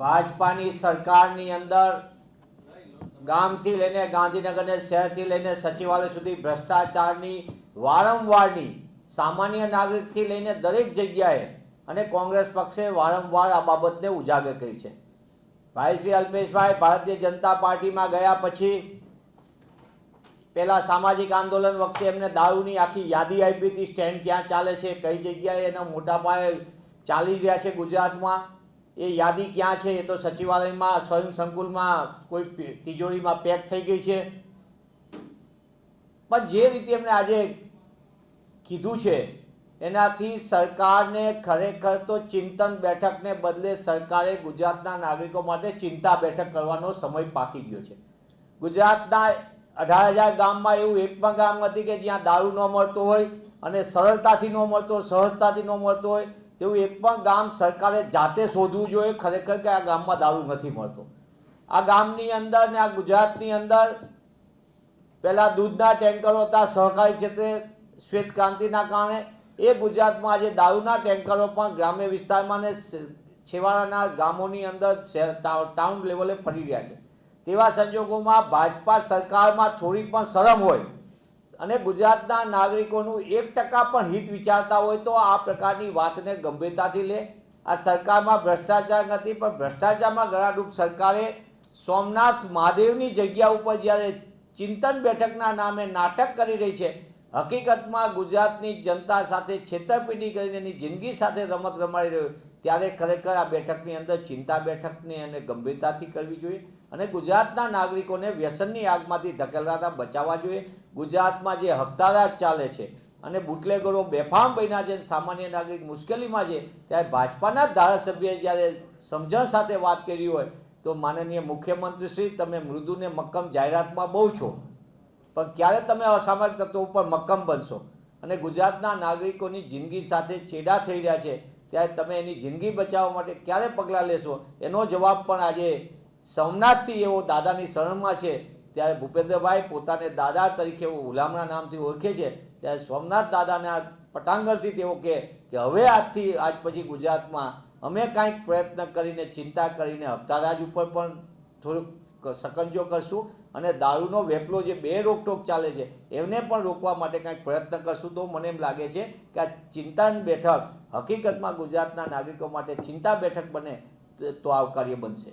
ભાજપાની સરકારની અંદર ગામથી લઈને ગાંધીનગરને, શહેરથી લઈને સચિવાલય સુધી ભ્રષ્ટાચારની વારંવારની સામાન્ય નાગરિકથી લઈને દરેક જગ્યાએ અને કોંગ્રેસ પક્ષે વારંવાર આ બાબતને ઉજાગર કરી છે. ભાઈ શ્રી અલ્પેશભાઈ ભારતીય જનતા પાર્ટીમાં ગયા પછી પેલા સામાજિક આંદોલન વખતે એમને દારૂની આખી યાદી આપી હતી, સ્ટેન્ડ ક્યાં ચાલે છે, કઈ જગ્યાએ એના મોટા પાયે ચાલી રહ્યા છે ગુજરાતમાં. એ યાદી ક્યાં છે? એ તો સચિવાલયમાં, સ્વયં સંકુલમાં, કોઈ તિજોરીમાં પેક થઈ ગઈ છે. પણ જે રીતે એમણે આજે કીધું છે, એનાથી સરકારને ખરેખર તો ચિંતન બેઠકને બદલે સરકારે ગુજરાતના નાગરિકો માટે ચિંતા બેઠક કરવાનો સમય પાકી ગયો છે. ગુજરાતના અઢાર હજાર ગામમાં એવું એક પણ ગામ નથી કે જ્યાં દારૂ ન મળતો હોય અને સરળતાથી ન મળતો, સહજતાથી ન મળતો હોય તેવું એક પણ ગામ સરકારે જાતે શોધવું જોઈએ. ખરેખર કે આ ગામમાં દારૂ નથી મળતો. આ ગામની અંદર ને આ ગુજરાતની અંદર પહેલાં દૂધના ટેન્કરો હતા, સહકારી ક્ષેત્રે શ્વેત ક્રાંતિના કારણે. એ ગુજરાતમાં આજે દારૂના ટેન્કરો પણ ગ્રામ્ય વિસ્તારમાં ને છેવાડાના ગામોની અંદર ટાઉન લેવલે ફરી રહ્યા છે. તેવા સંજોગોમાં ભાજપા સરકારમાં થોડી પણ શરમ હોય અને ગુજરાતના નાગરિકોનું એક ટકા પણ હિત વિચારતા હોય તો આ પ્રકારની વાતને ગંભીરતાથી લે. આ સરકારમાં ભ્રષ્ટાચાર નથી, પણ ભ્રષ્ટાચારમાં ગળાડૂબ સરકારે સોમનાથ મહાદેવની જગ્યા ઉપર જ્યારે ચિંતન બેઠકના નામે નાટક કરી રહી છે, હકીકતમાં ગુજરાતની જનતા સાથે છેતરપિંડી કરીને એની જિંદગી સાથે રમત રમાડી રહ્યો, ત્યારે ખરેખર આ બેઠકની અંદર ચિંતા બેઠકને અને ગંભીરતાથી કરવી જોઈએ. અને ગુજરાતના નાગરિકોને વ્યસનની આગમાંથી ધકેલાતા બચાવવા જોઈએ. ગુજરાતમાં જે હપ્તારાજ ચાલે છે અને બુટલેગરો બેફામ બન્યા છે સામાન્ય નાગરિક મુશ્કેલીમાં છે, ત્યારે ભાજપાના જ ધારાસભ્યએ જ્યારે સમજણ સાથે વાત કરી હોય, તો માનનીય મુખ્યમંત્રી શ્રી તમે મૃદુને મક્કમ જાહેરાતમાં બહુ છો. પણ ક્યારે તમે અસામાજિક તત્વો ઉપર મક્કમ બનશો? અને ગુજરાતના નાગરિકોની જિંદગી સાથે ચેડા થઈ રહ્યા છે, ત્યારે તમે એની જિંદગી બચાવવા માટે ક્યારે પગલાં લેશો? એનો જવાબ પણ આજે સોમનાથથી એવો દાદાની શરણમાં છે, ત્યારે ભૂપેન્દ્રભાઈ પોતાને દાદા તરીકે એવો ગુલામના નામથી ઓળખે છે, ત્યારે સોમનાથ દાદાના પટાંગણથી તેઓ કહે કે હવે આજથી, આજ પછી ગુજરાતમાં અમે કાંઈક પ્રયત્ન કરીને, ચિંતા કરીને હપ્તારાજ ઉપર પણ થોડુંક સકંજો કરશું અને દારૂનો વેપલો જે બે રોકટોક ચાલે છે, એમને પણ રોકવા માટે કાંઈક પ્રયત્ન કરશું. તો મને એમ લાગે છે કે આ ચિંતન બેઠક હકીકતમાં ગુજરાતના નાગરિકો માટે ચિંતા બેઠક બને, તો આવકાર્ય બનશે.